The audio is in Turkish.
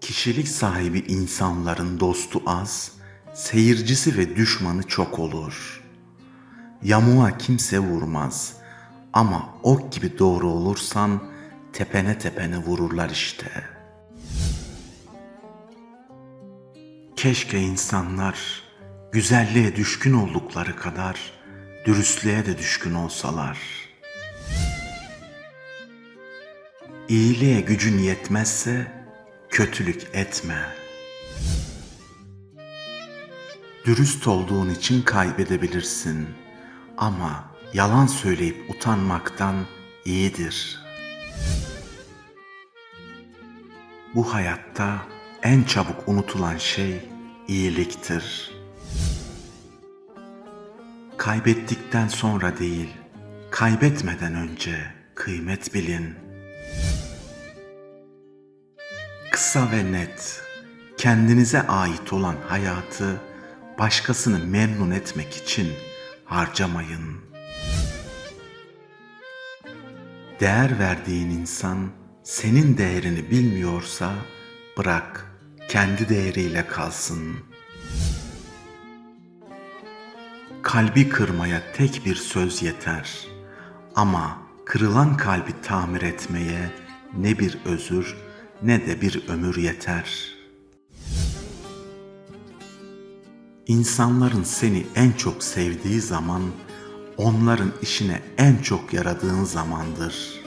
Kişilik sahibi insanların dostu az, seyircisi ve düşmanı çok olur. Yamuğa kimse vurmaz ama ok gibi doğru olursan tepene tepene vururlar işte. Keşke insanlar güzelliğe düşkün oldukları kadar dürüstlüğe de düşkün olsalar. İyiliğe gücün yetmezse kötülük etme. Dürüst olduğun için kaybedebilirsin ama yalan söyleyip utanmaktan iyidir. Bu hayatta en çabuk unutulan şey iyiliktir. Kaybettikten sonra değil, kaybetmeden önce kıymet bilin. Kısa ve net, kendinize ait olan hayatı başkasını memnun etmek için harcamayın. Değer verdiğin insan senin değerini bilmiyorsa bırak kendi değeriyle kalsın. Kalbi kırmaya tek bir söz yeter. Ama kırılan kalbi tamir etmeye ne bir özür ne de bir ömür yeter. İnsanların seni en çok sevdiği zaman onların işine en çok yaradığın zamandır.''